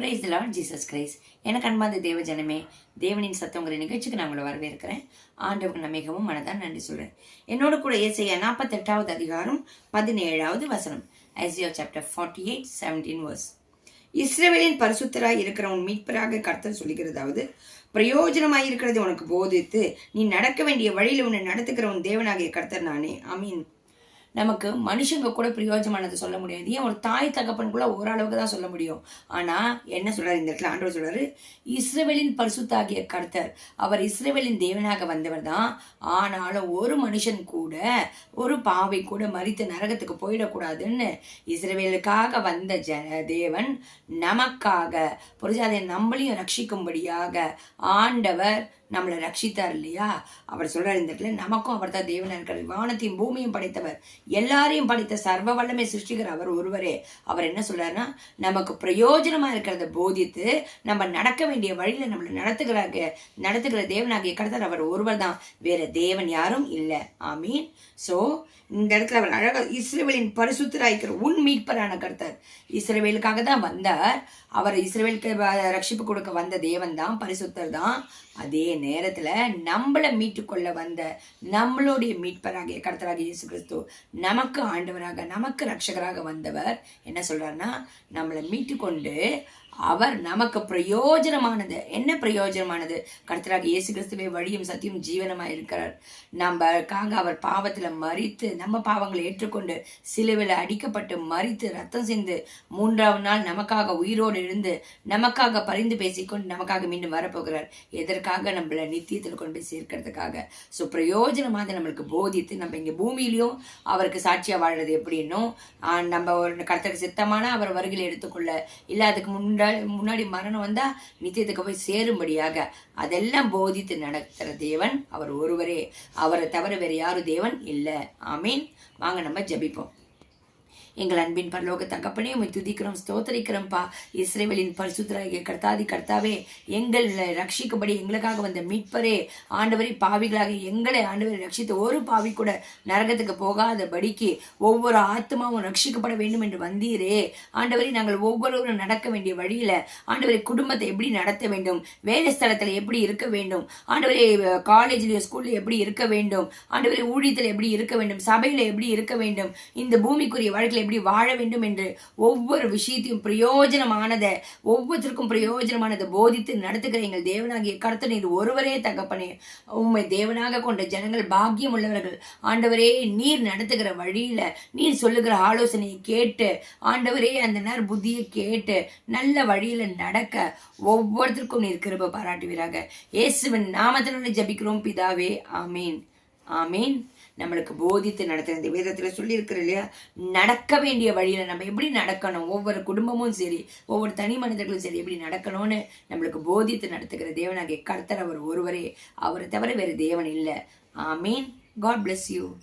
Price Lord Jesus Christ எனக்கு அன்பாந்த தேவ ஜனமே தேவனின் சத்தங்கிற நிகழ்ச்சிக்கு நான் உங்களை வரவேற்கிறேன். ஆண்டவருக்கு நான் மிகவும் மனதான் நன்றி சொல்கிறேன் என்னோட கூட ஏசையா நாற்பத்தெட்டாவது அதிகாரம் பதினேழாவது வசனம். Isaiah chapter forty eight seventeen verse இஸ்ரேவேலின் பரிசுத்தராய் இருக்கிற உன் மீட்பராக கர்த்தர் சொல்லுகிறதாவது பிரயோஜனமாய் இருக்கிறது உனக்கு போதித்து நீ நடக்க வேண்டிய வழியில் உன்னை நடத்துகிற உன் தேவனாகிய கர்த்தர் நானே. அமீன் நமக்கு மனுஷங்க கூட பிரயோஜனமானது சொல்ல முடியாது. ஏன் ஒரு தாய் தகப்பன் கூட ஓரளவுக்கு தான் சொல்ல முடியும். ஆனால் என்ன சொல்றாரு? இந்த இடத்துல ஆண்டவர் சொல்றாரு இஸ்ரேவேலின் பரிசுத்தாகிய கர்த்தர் அவர் இஸ்ரேவேலின் தேவனாக வந்தவர் தான். ஆனாலும் ஒரு மனுஷன் கூட ஒரு பாவை கூட மறித்து நரகத்துக்கு போயிடக்கூடாதுன்னு இஸ்ரேவேலுக்காக வந்த ஜ தேவன் நமக்காக புரிஞ்சாதை நம்மளையும் ரட்சிக்கும்படியாக ஆண்டவர் நம்மளை ரட்சித்தார் இல்லையா? அவர் சொல்றாரு இந்த இடத்துல நமக்கும் அவர் தான் தேவனா இருக்கிறார் வானத்தையும் பூமியும் படைத்தவர். எல்லாரையும் படைத்த சர்வ வல்லமை சிருஷ்டிகர் அவர் ஒருவரே. அவர் என்ன சொல்றாருன்னா நமக்கு பிரயோஜனமா இருக்கிறத போதித்து நம்ம நடக்க வேண்டிய வழியில நம்மளை நடத்துகிறாங்க நடத்துகிற தேவனாகிய கடத்தர் அவர் ஒருவர் தான் வேற தேவன் யாரும் இல்லை. ஆமீன். சோ இந்த இடத்துல அவர் அழகா இஸ்ரேவேலின் பரிசுத்தராய்க்கிற உன் மீட்பரான கர்த்தர் இஸ்ரேவேலுக்காக தான் வந்தார். அவர் இஸ்ரேவேலுக்கு ரட்சிப்பு கொடுக்க வந்த தேவன் தான் பரிசுத்தர் தான் அதே நேரத்துல நம்மளை மீட்டுக்கொள்ள வந்த நம்மளுடைய மீட்பராகிய கர்த்தராகிய இயேசு கிறிஸ்து நமக்கு ஆண்டவராக நமக்கு ரட்சகராக வந்தவர் என்ன சொல்றாருன்னா நம்மளை மீட்டுக்கொண்டு அவர் நமக்கு பிரயோஜனமானது. என்ன பிரயோஜனமானது? கர்த்தராக இயேசு கிறிஸ்துவே வழியும் சத்தியும் ஜீவனமாக இருக்கிறார். நம்மக்காக அவர் பாவத்தில் மறித்து நம்ம பாவங்களை ஏற்றுக்கொண்டு சிலுவில் அடிக்கப்பட்டு மறித்து ரத்தம் சிந்து மூன்றாவது நாள் நமக்காக உயிரோடு இருந்து நமக்காக பரிந்து பேசிக்கொண்டு நமக்காக மீண்டும் வரப்போகிறார். எதற்காக? நம்மள நித்தியத்தில் கொண்டு போய் சேர்க்கறதுக்காக. ஸோ பிரயோஜனமாக நம்மளுக்கு போதித்து நம்ம இங்கே பூமியிலையும் அவருக்கு சாட்சியாக வாழறது எப்படின்னும் நம்ம ஒரு கர்த்தருக்கு சித்தமான அவர் வருகையில் எடுத்துக்கொள்ள இல்லை அதுக்கு முன்னாடி முன்னாடி மரணம் வந்தால் நித்தியத்துக்கு போய் சேரும்படியாக அதெல்லாம் போதித்து நடத்துகிற தேவன் அவர் ஒருவரே. அவரை தவிர வேறு யாரும் தேவன் இல்லை. ஆமீன். வாங்க நம்ம ஜெபிப்போம். எங்கள் அன்பின் பரலோக தகப்பனே உம்மை துதிக்கிறோம் ஸ்தோத்தரிக்கிறோம்ப்பா இஸ்ரேவலின் பரிசுத்தராகிய கர்த்தாதி கர்த்தாவே எங்கள் ரட்சிக்கும்படி எங்களுக்காக வந்த மீட்பரே ஆண்டவரை பாவிகளாக எங்களை ஆண்டவரை ரட்சித்த ஒரு பாவி கூட நரகத்துக்கு போகாதபடிக்கு ஒவ்வொரு ஆத்மாவும் ரட்சிக்கப்பட வேண்டும் என்று வந்தீரே. ஆண்டவரை நாங்கள் ஒவ்வொருவரும் நடக்க வேண்டிய வழியில ஆண்டவரை குடும்பத்தை எப்படி நடத்த வேண்டும் வேலை ஸ்தலத்தில் எப்படி இருக்க வேண்டும் ஆண்டவரை காலேஜ்லயோ ஸ்கூல்ல எப்படி இருக்க வேண்டும் ஆண்டவரை ஊழியத்தில் எப்படி இருக்க வேண்டும் சபையில எப்படி இருக்க வேண்டும் இந்த பூமிக்குரிய வாழ்க்கையில் எப்படி வாழ வேண்டும் என்று ஒவ்வொரு விஷயத்தையும் பிரயோஜனமானதை ஒவ்வொருத்தருக்கும் பிரயோஜனமானதை போதித்து நடத்துகிற எங்கள் தேவனாகிய கருத்து நீர் ஒருவரே தகப்பனே. உண்மை தேவனாக கொண்ட ஜனங்கள் பாக்கியம் உள்ளவர்கள். ஆண்டவரே நீர் நடத்துகிற வழியில் நீர் சொல்லுகிற ஆலோசனையை கேட்டு ஆண்டவரே அந்த நேர் புத்தியை கேட்டு நல்ல வழியில் நடக்க ஒவ்வொருத்தருக்கும் நீர் கிருபை பாராட்டுவீராக. இயேசுவின் நாமத்தினால ஜபிக்கிறோம் பிதாவே. ஆமீன். ஆமீன். நம்மளுக்கு போதித்து நடத்துகிற இந்த வேதத்தில் சொல்லியிருக்கிற இல்லையா? நடக்க வேண்டிய வழியில் நம்ம எப்படி நடக்கணும்? ஒவ்வொரு குடும்பமும் சரி ஒவ்வொரு தனி மனிதர்களும் சரி எப்படி நடக்கணும்னு நம்மளுக்கு போதித்து நடத்துகிற தேவனாகிய கர்த்தர் அவர் ஒருவரே. அவரை தவிர வேறு தேவன் இல்லை. ஆமீன். God bless you